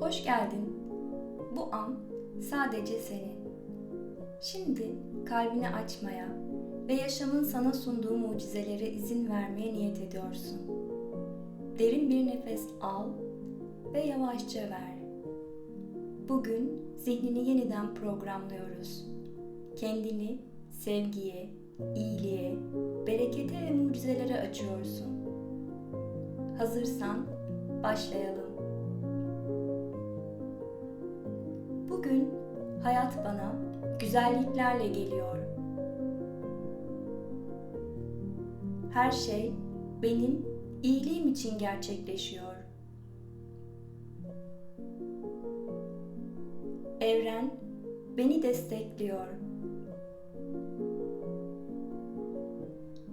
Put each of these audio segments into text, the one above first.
Hoş geldin. Bu an sadece senin. Şimdi kalbini açmaya ve yaşamın sana sunduğu mucizelere izin vermeye niyet ediyorsun. Derin bir nefes al ve yavaşça ver. Bugün zihnini yeniden programlıyoruz. Kendini sevgiye, iyiliğe, berekete ve mucizelere açıyorsun. Hazırsan başlayalım. Bugün hayat bana güzelliklerle geliyor. Her şey benim iyiliğim için gerçekleşiyor. Evren beni destekliyor.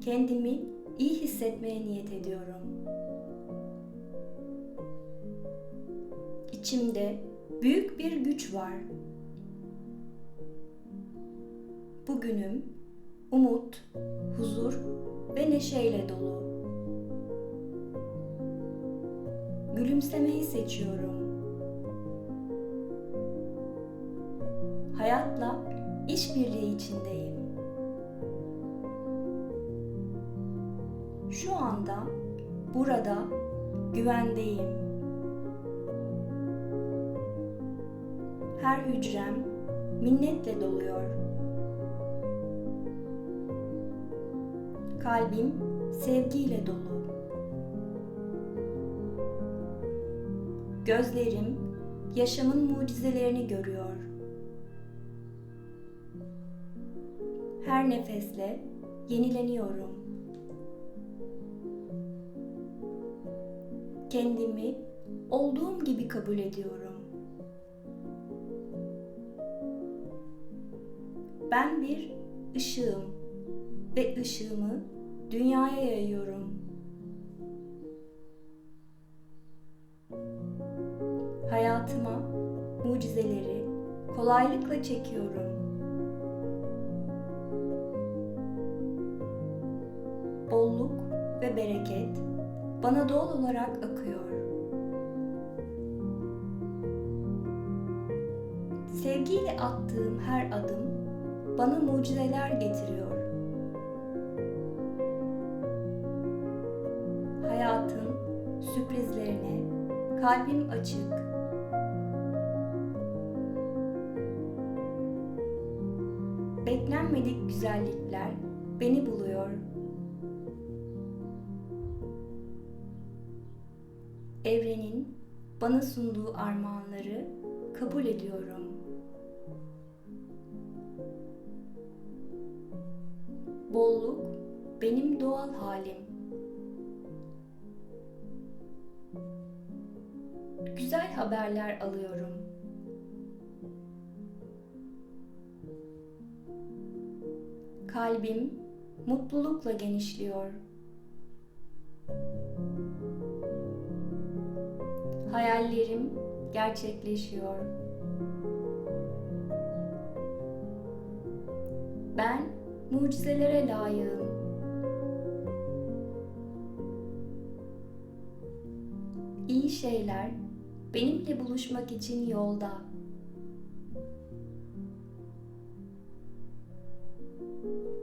Kendimi iyi hissetmeye niyet ediyorum. İçimde büyük bir güç var. Bugünüm umut, huzur ve neşeyle dolu. Gülümsemeyi seçiyorum. Hayatla işbirliği içindeyim. Şu anda burada güvendeyim. Her hücrem minnetle doluyor. Kalbim sevgiyle dolu. Gözlerim yaşamın mucizelerini görüyor. Her nefesle yenileniyorum. Kendimi olduğum gibi kabul ediyorum. Ben bir ışığım ve ışığımı dünyaya yayıyorum. Hayatıma mucizeleri kolaylıkla çekiyorum. Bolluk ve bereket bana doğal olarak akıyor. Sevgiyle attığım her adım bana mucizeler getiriyor. Hayatın sürprizlerine kalbim açık. Beklenmedik güzellikler beni buluyor. Evrenin bana sunduğu armağanları kabul ediyorum. Bolluk benim doğal halim. Güzel haberler alıyorum. Kalbim mutlulukla genişliyor. Hayallerim gerçekleşiyor. Ben mucizelere layığım. İyi şeyler benimle buluşmak için yolda.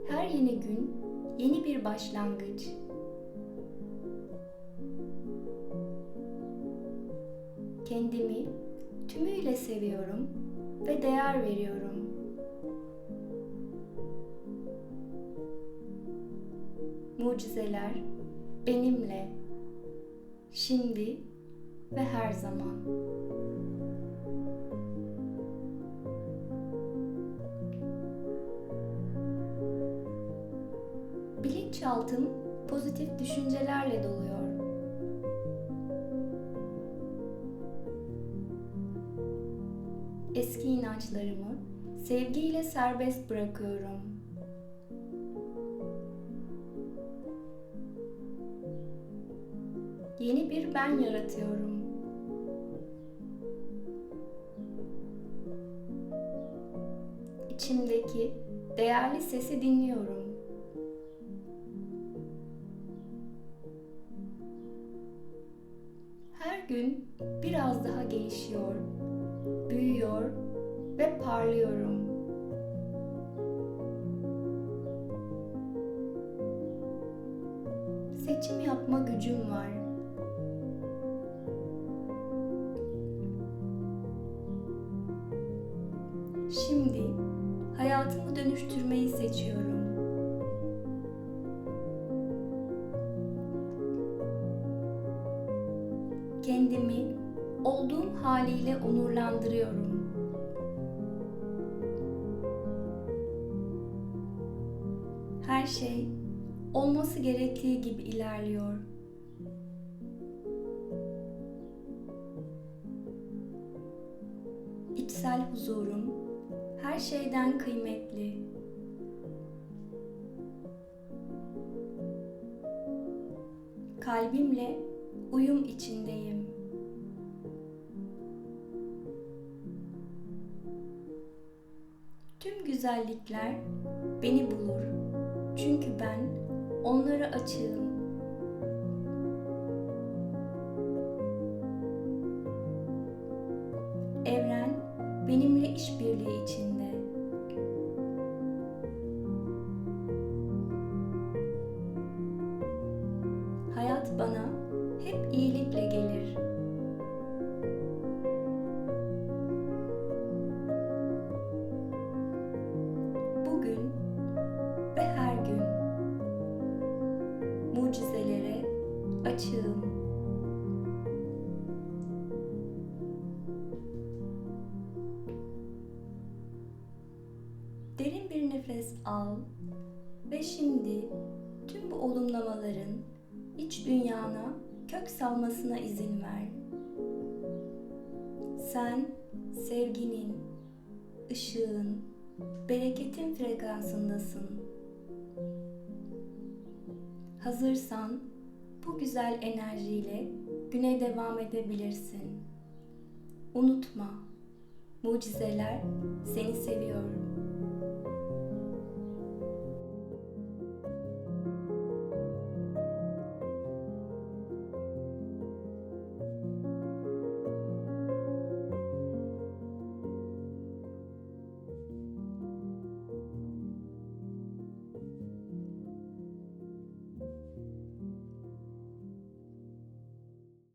Her yeni gün yeni bir başlangıç. Kendimi tümüyle seviyorum ve değer veriyorum. Mucizeler benimle şimdi ve her zaman. Bilinçaltım pozitif düşüncelerle doluyor. Eski inançlarımı sevgiyle serbest bırakıyorum. Yeni bir ben yaratıyorum. İçimdeki değerli sesi dinliyorum. Her gün bir biraz daha gelişiyor, büyüyor ve parlıyorum. Seçim yapma gücüm var. Şimdi hayatımı dönüştürmeyi seçiyorum. Kendimi olduğum haliyle onurlandırıyorum. Her şey olması gerektiği gibi ilerliyor. İçsel huzurum her şeyden kıymetli. Kalbimle uyum içindeyim. Tüm güzellikler beni bulur. Çünkü ben onlara açığım. Benimle işbirliği içinde. Hayat bana hep iyilikle gelir. Bugün ve her gün mucizelere açığım. Nefes al ve şimdi tüm bu olumlamaların iç dünyana kök salmasına izin ver. Sen sevginin, ışığın, bereketin frekansındasın. Hazırsan bu güzel enerjiyle güne devam edebilirsin. Unutma, mucizeler seni seviyor.